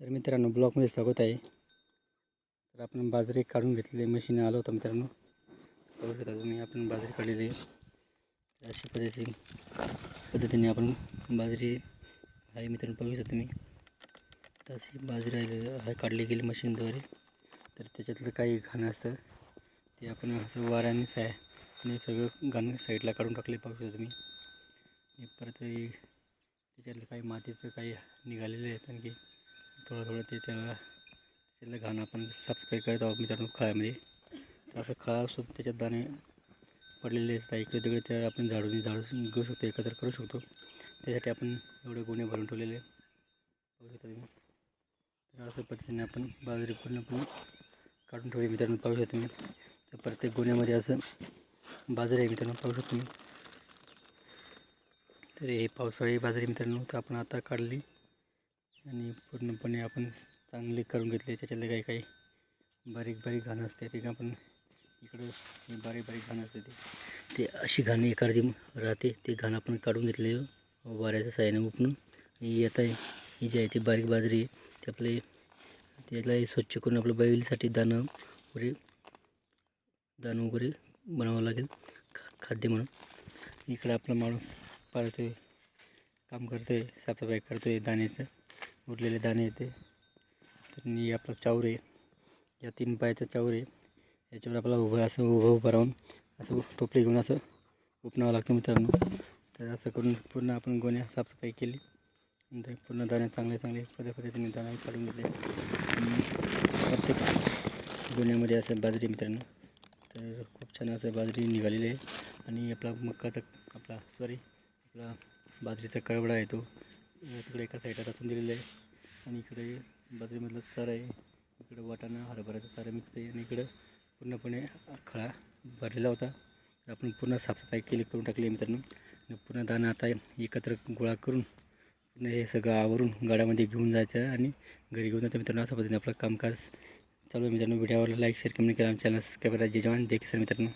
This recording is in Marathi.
तर मित्रांनो ब्लॉकमध्ये स्वागत आहे. तर आपण बाजरी काढून घेतलेली मशीन आलो होतं मित्रांनो. बघू शकता तुम्ही आपण बाजरी काढलेली आहे. अशा पद्धतीने पद्धतीने आपण बाजरी आहे मित्रांनो बघू शकता तुम्ही. तर अशी बाजरी आहे काढली गेली मशीनद्वारे. तर त्याच्यातलं काही घाणं असतं ते आपण असं वाऱ्याने साय आणि सगळं घाण साईडला काढून टाकले पाहू शकता तुम्ही. परत त्याच्यातलं काही मातीचं काही निघालेलं आहे आणखी. थोडं थोडं ते त्याला त्याला घाण आपण साफसफाई करत आहोत मित्रांनो खळ्यामध्ये. तर असं खळा असतो त्याच्यात दाणे पडलेले असतात इकडे तिकडे ते आपण झाडून झाडून घेऊ शकतो एकत्र करू शकतो. त्यासाठी आपण एवढे गुन्हे भरून ठेवलेले शकता तुम्ही. तर अशा पद्धतीने आपण बाजरी पूर्णपणे काढून ठेवली मित्रांनो पाहू शकता तुम्ही. तर प्रत्येक गुन्ह्यामध्ये असं बाजरी आहे मित्रांनो पाहू शकतो तुम्ही. तर हे पावसाळी बाजरी मित्रांनो तर आपण आता काढली. आणि पूर्णपणे आपण चांगले करून घेतले. त्याच्यातले काही काही बारीक बारीक घाण असते ते आपण इकडं बारीक बारीक घाण असते ते. ते अशी घाण एखादी राहते. ते घाण आपण काढून घेतले वाऱ्याच्या साह्याने उपणून आणि आता ही जी आहे ती बारीक बाजरी ते आपले त्यालाही स्वच्छ करून आपलं बैलीसाठी दाणं वगैरे दाणं वगैरे बनावं लागेल. खा खाद्य म्हणून. इकडं आपला माणूस परत आहे काम करतो आहे साफसफाई करतो आहे दाण्याचं. उरलेले दाणे येते तर आपला चावर आहे. या तीन पायाचा चावर आहे. याच्यावर आपल्याला उभं असं उभं उभं राहून असं टोपले घेऊन असं उपणावं लागतं मित्रांनो. तर असं करून पूर्ण आपण गोण्या साफसफाई केली. नंतर पूर्ण दाणे चांगले चांगले पद्या पद्धतीने दाणे काढून घेतले. प्रत्येक गोण्यामध्ये असं बाजरी मित्रांनो. तर खूप छान असं बाजरी निघालेली आहे. आणि आपला मक्काचा आपला सॉरी आपला बाजरीचा कळवडा येतो तिकडे एका साईडला टाकून दिलेलं आहे. आणि इकडे बाजरीमधलं चारा आहे. इकडे वाटाणा हरभऱ्याचा चारा मिक्स आहे. आणि इकडं पूर्णपणे खळा भरलेला होता. आपण पूर्ण साफसफाई केली करून टाकली मित्रांनो. आणि पूर्ण दाणा आता एकत्र गोळा करून पूर्ण हे सगळं आवरून गाड्यामध्ये घेऊन जायचं आणि घरी घेऊन जायचं मित्रांनो. अशा पद्धतीने आपलं कामकाज चालू आहे मित्रांनो. व्हिडिओवर लाईक शेअर कमेंट करा चॅनल सबस्क्राईब करा. जय जवान जय किसान मित्रांनो.